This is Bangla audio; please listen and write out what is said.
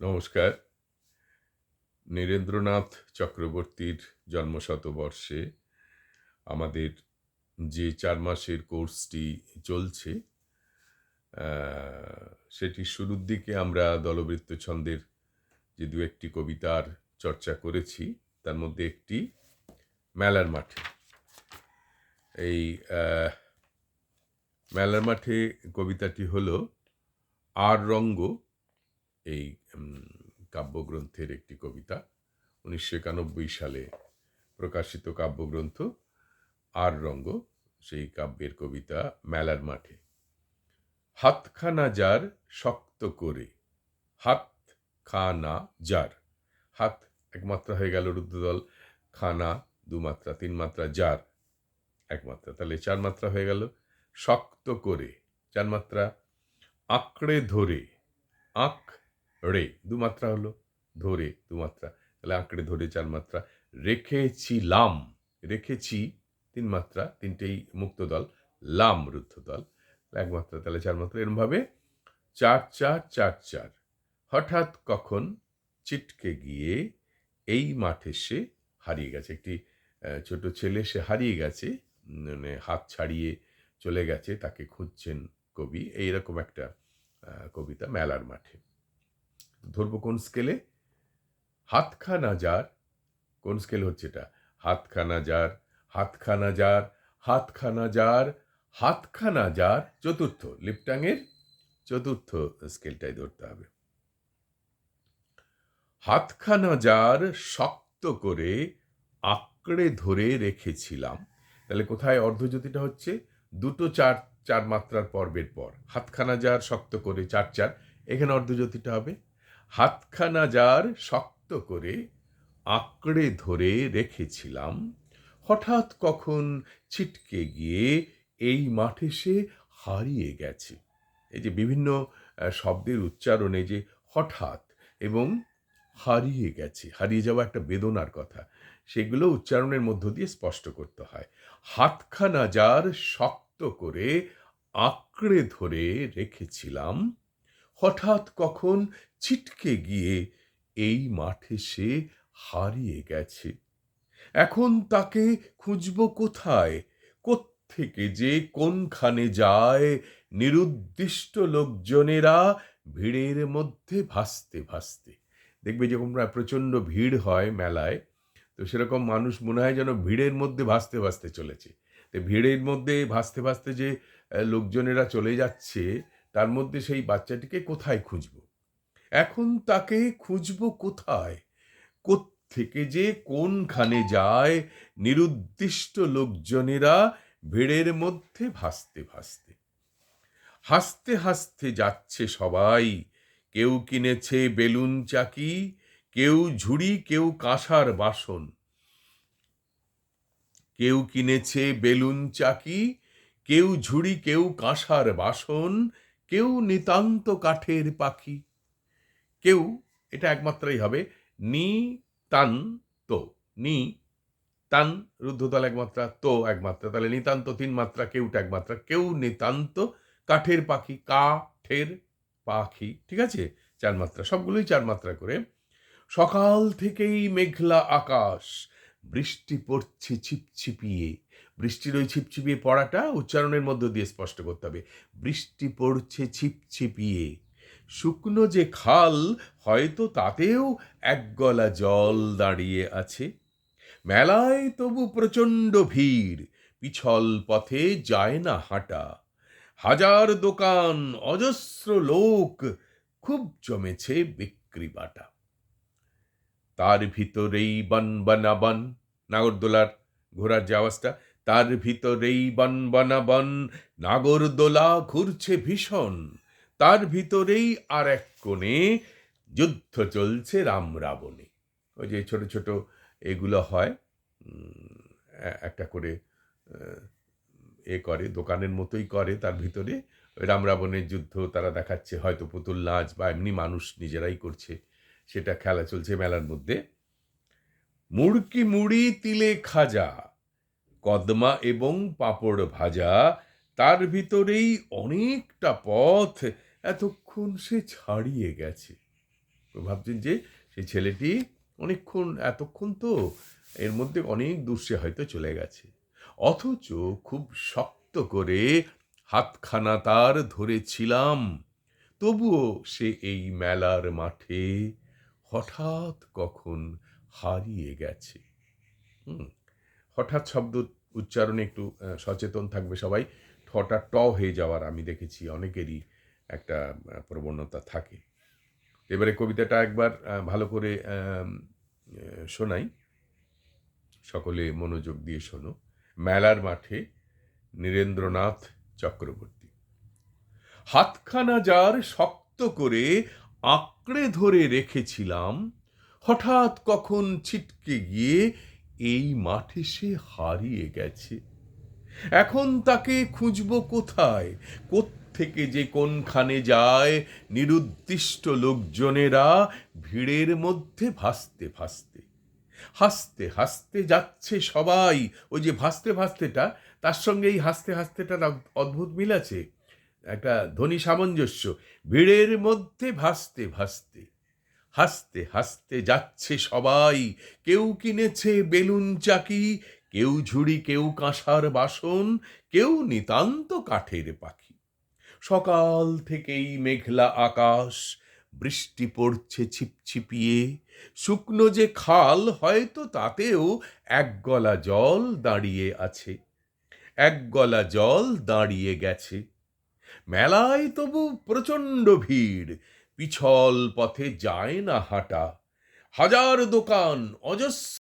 নমস্কার। নীরেন্দ্রনাথ চক্রবর্তীর জন্মশতবর্ষে আমাদের যে চার মাসের কোর্সটি চলছে সেটির শুরুর দিকে আমরা দলবৃত্ত ছন্দের যে দু একটি কবিতার চর্চা করেছি, তার মধ্যে একটি মেলার মাঠে। এই মেলার মাঠে কবিতাটি হলো, আর রঙ্গ এই কাব্যগ্রন্থের একটি কবিতা, উনিশশো একানব্বই সালে প্রকাশিত কাব্যগ্রন্থ আর রঙ্গ, সেই কাব্যের কবিতা মেলার মাঠে। হাতখানা যার শক্ত করে হাত খানা যার, হাত একমাত্রা হয়ে গেল রুদ্রদল খানা দুমাত্রা তিন মাত্রা যার একমাত্রা, তাহলে চার মাত্রা হয়ে গেল শক্ত করে চার মাত্রা আঁকড়ে ধরে, আঁক রে দুমাত্রা হলো। ধরে দুমাত্রা তাহলে আঁকড়ে ধরে চার মাত্রা। রেখেছিলাম, রেখেছি তিন মাত্রা, তিনটেই মুক্ত দল, লাম রুদ্ধ দল। এক মাত্রা, তাহলে চার মাত্রা এরমভাবে চার চার চার চার। হঠাৎ কখন চিটকে গিয়ে এই মাঠে সে হারিয়ে গেছে। একটি ছোট ছেলে সে হারিয়ে গেছে মানে হাত ছাড়িয়ে চলে গেছে, তাকে খুঁজছেন কবি। এইরকম একটা কবিতা মেলার মাঠে। ধরবো কোন স্কেলে হাতখানা যার কোন স্কেল হচ্ছে এটা? হাতখানা যার হাতখানা যার হাতখানা যার হাতখানা যার চতুর্থ লিপটাঙের চতুর্থ স্কেলটাই ধরতে হবে। হাতখানা যার শক্ত করে আঁকড়ে ধরে রেখেছিলাম। তাহলে কোথায় অর্ধজ্যোতিটা হচ্ছে? দুটো চার চার মাত্রার পর্বের পর। হাতখানা যার শক্ত করে চার চার, এখানে অর্ধজ্যোতিটা হবে? হাতখানা যার শক্ত করে আঁকড়ে ধরে রেখেছিলাম, হঠাৎ কখন ছিটকে গিয়ে এই মাঠে সে হারিয়ে গেছে। এই যে বিভিন্ন শব্দের উচ্চারণে যে হঠাৎ এবং হারিয়ে গেছে, হারিয়ে যাওয়া একটা বেদনার কথা, সেগুলো উচ্চারণের মধ্য দিয়ে স্পষ্ট করতে হয়। হাতখানা যার শক্ত করে আঁকড়ে ধরে রেখেছিলাম হঠাৎ কখন ছিটকে গিয়ে এই মাঠে সে হারিয়ে গেছে। এখন তাকে খুঁজব কোথায়? কোত্থেকে যে কোনখানে যায়? নিরুদ্দিষ্ট লোকজনেরা ভিড়ের মধ্যে ভাসতে ভাসতে। দেখবে যখন প্রচণ্ড ভিড় হয় মেলায়, তো সেরকম মানুষ মনে হয় যেন ভিড়ের মধ্যে ভাসতে ভাসতে চলেছে। তো ভিড়ের মধ্যে ভাসতে ভাসতে যে লোকজনেরা চলে যাচ্ছে তার মধ্যে সেই বাচ্চাটিকে কোথায় খুঁজব? এখন তাকে খুঁজব কোথায়? থেকে যে কোনখানে যায়? নিরুদ্দিষ্ট লোকজনেরা ভিড়ের মধ্যে ভাসতে ভাসতে। হাসতে হাসতে যাচ্ছে সবাই। কেউ কিনেছে বেলুন চাকি, কেউ ঝুড়ি, কেউ কাঁসার বাসন। কেউ কিনেছে বেলুন চাকি, কেউ ঝুড়ি, কেউ কাঁসার বাসন। কেউ নিতান্ত কাঠের পাখি। কেউ, এটা একমাত্রই হবে নি তান তো নি, তান রুদ্ধতল একমাত্রা, তো একমাত্রা, তাহলে নিতান্ত তিন মাত্রা, কেউটা একমাত্রা, কেউ নিতান্ত কাঠের পাখি কাঠের পাখি, ঠিক আছে? চার মাত্রা, সবগুলোই চার মাত্রা করে। সকাল থেকেই মেঘলা আকাশ বৃষ্টি পড়ছে ছিপছিপিয়ে। বৃষ্টির ওই ছিপছিপিয়ে পড়াটা উচ্চারণের মধ্য দিয়ে স্পষ্ট করতে হবে। বৃষ্টি পড়ছে ছিপছিপিয়ে। শুকনো যে খাল, হয়তো তাতেও এক গলা জল দাঁড়িয়ে আছে। মেলায় তবু প্রচণ্ড ভিড়, পিছল পথে যায় না হাঁটা। হাজার দোকান, অজস্র লোক, খুব জমেছে বিক্রি বাটা। তার ভিতরেই বন বনাবন নাগরদোলার ঘোড়ার যে আওয়াজটা, তার ভিতরেই বন বনাবন নাগরদোলা ঘুরছে ভীষণ। তার ভিতরেই আর এক কোণে যুদ্ধ চলছে রাম রাবণে। ওই যে ছোট ছোট এগুলো হয় একটা করে, এ করে, দোকানের মতোই করে তার ভিতরে। রাম রাবণের যুদ্ধ তারা দেখাচ্ছে, হয়তো পুতুল নাচ বা এমনি মানুষ নিজেরাই করছে। সেটা খেলা চলছে মেলার মধ্যে। মুড়কি মুড়ি, তিলে খাজা, কদমা এবং পাঁপড় ভাজা, তার ভিতরেই অনেকটা পথ এতক্ষণ সে ছাড়িয়ে গেছে। ভাবছেন যে সেই ছেলেটি অনেকক্ষণ, এতক্ষণ তো এর মধ্যে অনেক দূর সে হয়তো চলে গেছে। অথচ খুব শক্ত করে হাতখানা তার ধরেছিলাম। তবুও সে এই মেলার মাঠে হঠাৎ কখন হারিয়ে গেছে। হঠাৎ শব্দ উচ্চারণে একটু সচেতন থাকবে সবাই। ঠটা ট হয়ে যাওয়ার আমি দেখেছি অনেকেরই একটা প্রবণতা থাকে। এবারে কবিতাটা একবার ভালো করে শোনাই। সকলে মনোযোগ দিয়ে শোনো। মেলার মাঠে নীরেন্দ্রনাথ চক্রবর্তী। হাতখানা যার শক্ত করে আঁকড়ে ধরে রেখেছিলাম। হঠাৎ কখন ছিটকে গিয়ে এই মাঠে সে হারিয়ে গেছে। এখন তাকে খুঁজব কোথায়? থেকে যে কোনখানে যায়? নিরুদ্দিষ্ট লোকজনেরা ভিড়ের মধ্যে ভাসতে ভাসতে। হাসতে হাসতে যাচ্ছে সবাই। ওই যে ভাসতে ভাসতেটা, তার সঙ্গে এই হাসতে হাসতেটার অদ- অদ্ভুত মিল আছে। একটা ধ্বনি সামঞ্জস্য। ভিড়ের মধ্যে ভাসতে ভাসতে, হাসতে হাসতে যাচ্ছে সবাই। কেউ কিনেছে বেলুন চাকি, কেউ ঝুড়ি, কেউ কাঁসার বাসন, কেউ নিতান্ত কাঠের পাখি। সকাল থেকেই মেঘলা আকাশ, বৃষ্টি পড়ছে ছিপছিপিয়ে। শুকনো যে খাল, হয়তো তাতেও এক গলা জল দাঁড়িয়ে আছে। এক গলা জল দাঁড়িয়ে গেছে। মেলায় তবু প্রচণ্ড ভিড় পিছল পথে যায় না হাঁটা। হাজার দোকান অজস্র